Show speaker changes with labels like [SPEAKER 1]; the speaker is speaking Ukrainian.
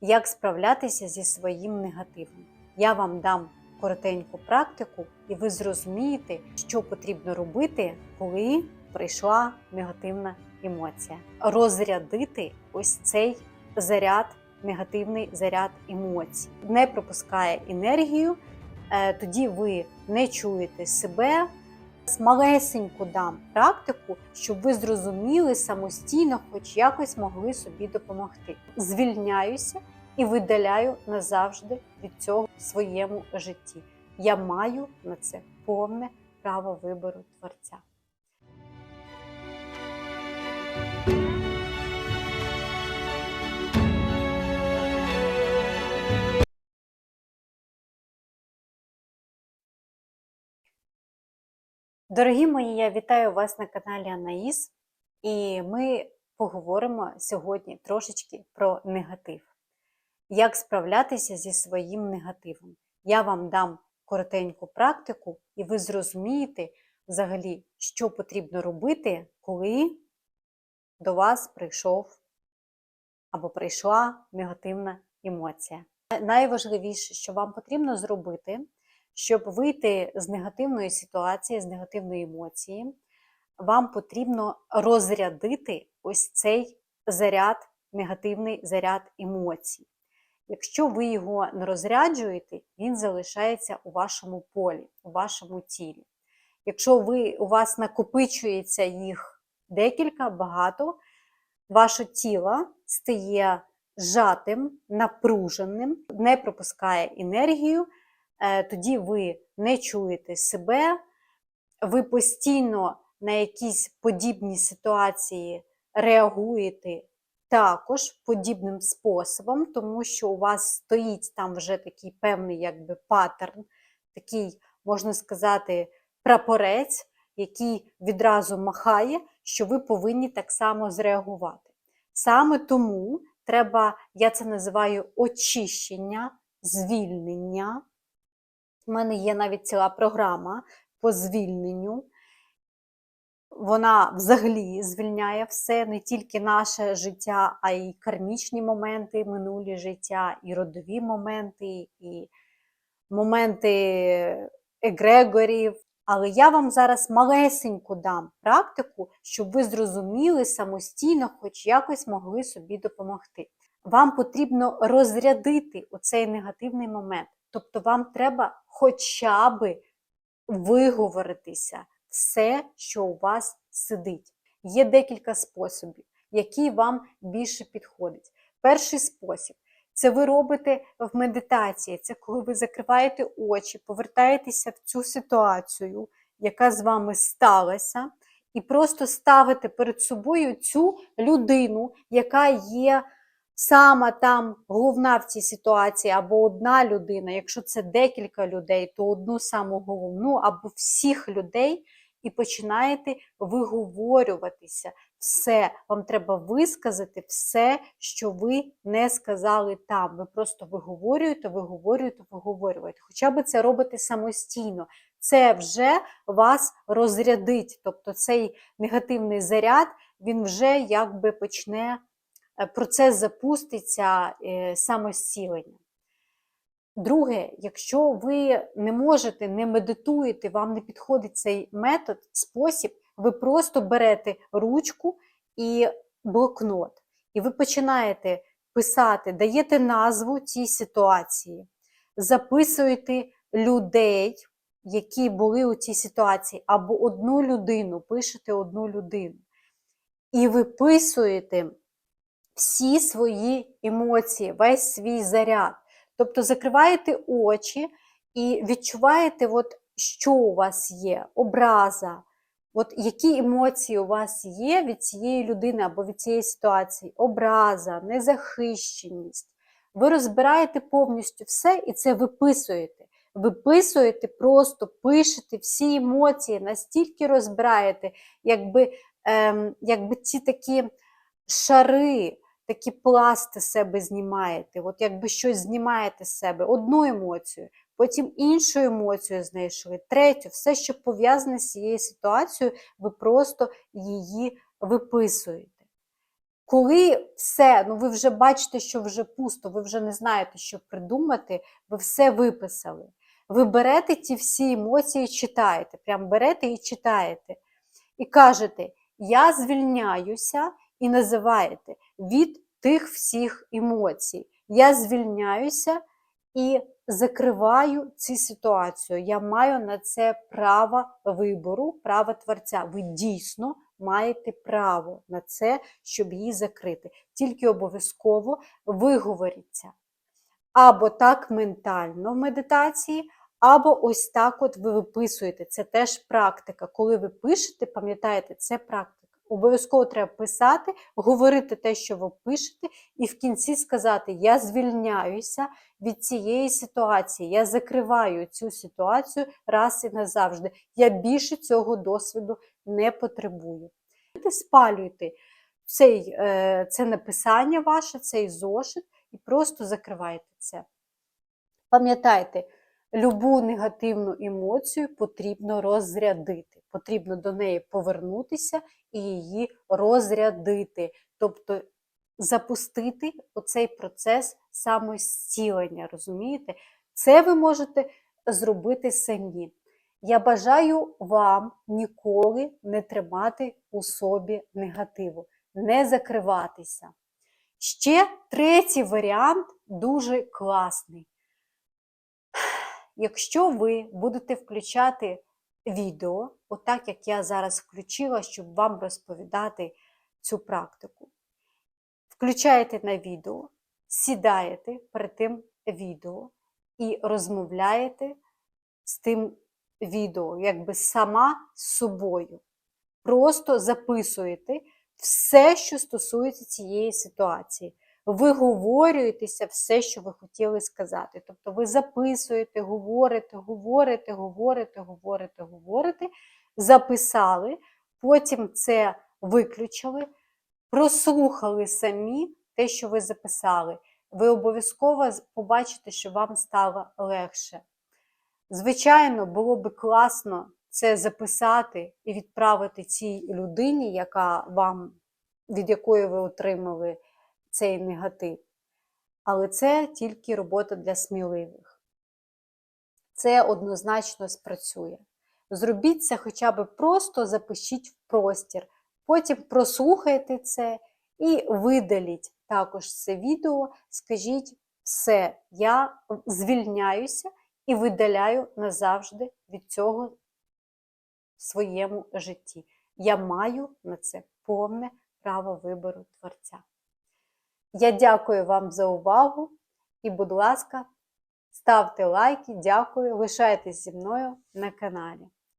[SPEAKER 1] як справлятися зі своїм негативом. Я вам дам коротеньку практику, і ви зрозумієте, що потрібно робити, коли прийшла негативна емоція. Розрядити ось цей заряд, негативний заряд емоцій. Не пропускає енергію, е, тоді ви не чуєте себе. Малесеньку дам практику, щоб ви зрозуміли самостійно, хоч якось могли собі допомогти. Звільняюся і видаляю назавжди від цього в своєму житті. Я маю на це повне право вибору творця. Дорогі мої, я вітаю вас на каналі Анаїс, і ми поговоримо сьогодні трошечки про негатив. Як справлятися зі своїм негативом. Я вам дам коротеньку практику, і ви зрозумієте взагалі, що потрібно робити, коли до вас прийшов або прийшла негативна емоція. Найважливіше, що вам потрібно зробити, щоб вийти з негативної ситуації, з негативної емоції, вам потрібно розрядити ось цей заряд, негативний заряд емоцій. Якщо ви його не розряджуєте, він залишається у вашому полі, у вашому тілі. Якщо ви, у вас накопичується їх декілька, багато, ваше тіло стає зжатим, напруженим, не пропускає енергію, тоді ви не чуєте себе, ви постійно на якісь подібні ситуації реагуєте також подібним способом, тому що у вас стоїть там вже такий певний якби паттерн, такий, можна сказати, прапорець, який відразу махає, що ви повинні так само зреагувати. Саме тому треба, я це називаю очищення, звільнення. У мене є навіть ціла програма по звільненню. Вона взагалі звільняє все, не тільки наше життя, а й кармічні моменти, минулі життя, і родові моменти, і моменти егрегорів. Але я вам зараз малесеньку дам практику, щоб ви зрозуміли самостійно, хоч якось могли собі допомогти. Вам потрібно розрядити оцей негативний момент. Тобто вам треба хоча би виговоритися все, що у вас сидить. Є декілька способів, які вам більше підходять. Перший спосіб це ви робите в медитації. Це коли ви закриваєте очі, повертаєтеся в цю ситуацію, яка з вами сталася, і просто ставите перед собою цю людину, яка є сама там головна в цій ситуації, або одна людина. Якщо це декілька людей, то одну саму головну, або всіх людей. І починаєте виговорюватися все. Вам треба висказати все, що ви не сказали там. Ви просто виговорюєте, виговорюєте, виговорюєте. Хоча б це робите самостійно. Це вже вас розрядить. Тобто цей негативний заряд, він вже якби почне, процес запуститься самозцілення. Друге, якщо ви не можете, не медитуєте, вам не підходить цей метод, спосіб, ви просто берете ручку і блокнот, і ви починаєте писати, даєте назву цій ситуації, записуєте людей, які були у цій ситуації, або одну людину, пишете одну людину. І виписуєте всі свої емоції, весь свій заряд. Тобто закриваєте очі і відчуваєте, от, що у вас є, образа, от які емоції у вас є від цієї людини або від цієї ситуації, образа, незахищеність. Ви розбираєте повністю все і це виписуєте. Виписуєте, просто пишете всі емоції, настільки розбираєте, якби, ем, якби ці такі шари такі пласти себе знімаєте, от якби щось знімаєте з себе, одну емоцію, потім іншу емоцію знайшли, третю, все, що пов'язане з цією ситуацією, ви просто її виписуєте. Коли все, ну ви вже бачите, що вже пусто, ви вже не знаєте, що придумати, ви все виписали. Ви берете ті всі емоції, читаєте, прям берете і читаєте. І кажете, я звільняюся і називаєте від тих всіх емоцій. Я звільняюся і закриваю цю ситуацію. Я маю на це право вибору, право творця. Ви дійсно маєте право на це, щоб її закрити. Тільки обов'язково виговоріться. Або так ментально в медитації, або ось так от ви виписуєте. Це теж практика. Коли ви пишете, пам'ятаєте, це практика. Обов'язково треба писати, говорити те, що ви пишете, і в кінці сказати: Я звільняюся від цієї ситуації, я закриваю цю ситуацію раз і назавжди. Я більше цього досвіду не потребую. Ви спалюєте цей, е, це написання ваше, цей зошит, і просто закриваєте це. Пам'ятайте, любу негативну емоцію потрібно розрядити. Потрібно до неї повернутися і її розрядити. Тобто запустити оцей процес самостілення, розумієте? Це ви можете зробити самі. Я бажаю вам ніколи не тримати у собі негативу, не закриватися. Ще третій варіант дуже класний. Якщо ви будете включати відео, отак як я зараз включила, щоб вам розповідати цю практику, включаєте на відео, сідаєте перед тим відео і розмовляєте з тим відео, якби сама з собою. Просто записуєте все, що стосується цієї ситуації. Виговорюєтеся все, що ви хотіли сказати. Тобто ви записуєте, говорите, говорите, говорите, говорите, говорите, записали, потім це виключили, прослухали самі те, що ви записали. Ви обов'язково побачите, що вам стало легше. Звичайно, було би класно це записати і відправити цій людині, яка вам, від якої ви отримали цей негатив. Але це тільки робота для сміливих. Це однозначно спрацює. Зробіть це хоча б просто запишіть в простір, потім прослухайте це і видаліть також це відео, скажіть все, я звільняюся і видаляю назавжди від цього в своєму житті. Я маю на це повне право вибору Творця. Я дякую вам за увагу і, будь ласка, ставте лайки, дякую, лишайтесь зі мною на каналі.